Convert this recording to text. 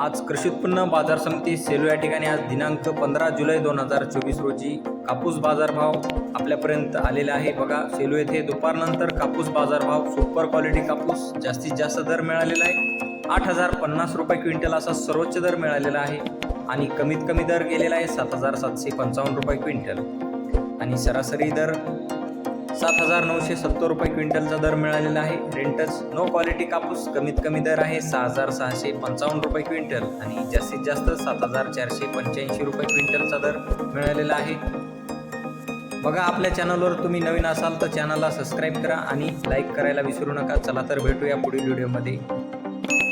आज कृषी उत्पन्न बाजार समिती सेलू या ठिकाणी आज दिनांक पंधरा जुलै दोन हजार चोवीस रोजी कापूस बाजारभाव आपल्यापर्यंत आलेला आहे. बघा सेलू येथे दुपारनंतर कापूस बाजारभाव सुपर क्वालिटी कापूस जास्तीत जास्त दर मिळालेला आहे. आठ हजार पन्नास रुपये क्विंटल असा सर्वोच्च दर मिळालेला आहे आणि कमीत कमी दर गेलेला आहे सात हजार सातशे पंचावन्न रुपये क्विंटल. आणि सरासरी दर सात हजार नऊशे सत्तर रुपये क्विंटलचा दर मिळालेला आहे. रेंटच नो क्वालिटी कापूस कमीत कमी दर आहे सहा हजार सहाशे पंचावन्न रुपये क्विंटल आणि जास्तीत जास्त सात हजार चारशे पंच्याऐंशी रुपये क्विंटलचा दर मिळालेला आहे. बघा आपल्या चॅनलवर तुम्ही नवीन असाल तर चॅनलला सबस्क्राईब करा आणि लाईक करायला विसरू नका. चला तर भेटूया पुढील व्हिडिओमध्ये